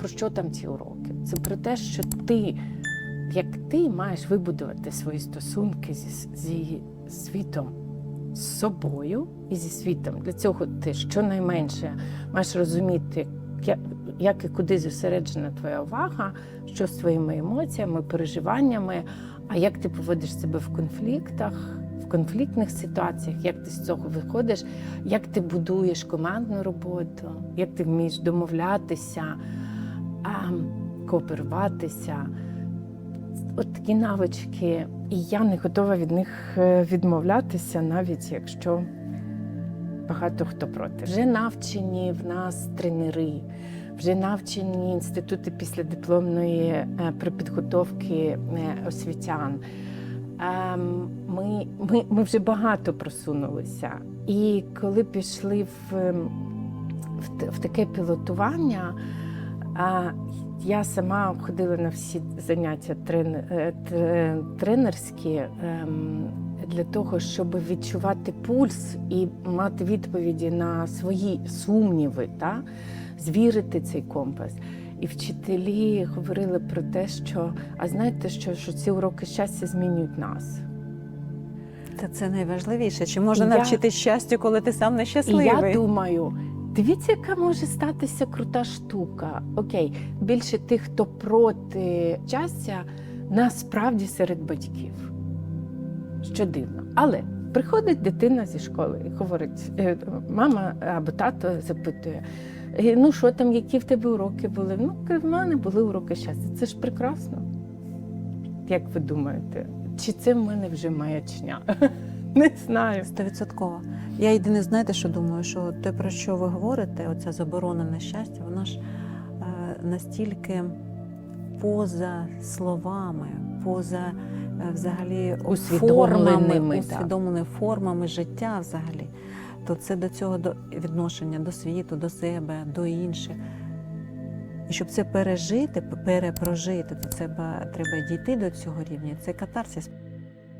про що там ці уроки? Це про те, що ти, як ти маєш вибудувати свої стосунки зі, зі світом, з собою і зі світом. Для цього ти щонайменше маєш розуміти, як і куди зосереджена твоя увага, що з твоїми емоціями, переживаннями, а як ти поводиш себе в конфліктах, конфліктних ситуаціях, як ти з цього виходиш, як ти будуєш командну роботу, як ти вмієш домовлятися, а, кооперуватися. От такі навички, і я не готова від них е, відмовлятися, навіть якщо багато хто проти. Вже навчені в нас тренери, вже навчені інститути післядипломної е, припідготовки е, освітян. Ем, Ми, ми, ми вже багато просунулися. І коли пішли в, ем, в, в таке пілотування, а, я сама ходила на всі заняття е, тре- тренерські ем, для того, щоб відчувати пульс і мати відповіді на свої сумніви, та? звірити цей компас. І вчителі говорили про те, що а знаєте, що, що ці уроки щастя змінюють нас. Та це найважливіше. Чи можна Я- навчити щастю, коли ти сам нещасливий? я думаю, дивіться, яка може статися крута штука. Окей, більше тих, хто проти щастя, насправді серед батьків. Що дивно. Але приходить дитина зі школи і говорить: е, мама або тато запитує. «Е, Ну, що там, які в тебе уроки були? Ну, в мене були уроки щастя. Це ж прекрасно. Як ви думаєте? Чи це в мене вже маячня? Не знаю. Стовідсотково. Я єдине, знаєте, що думаю, що те, про що ви говорите, оця заборона на щастя, вона ж е, настільки поза словами, поза е, взагалі Усвідомленими, формами, так. усвідомленими формами життя взагалі. То це до цього до відношення до світу, до себе, до інших. І щоб це пережити, перепрожити, то треба, треба дійти до цього рівня. Це катарсис.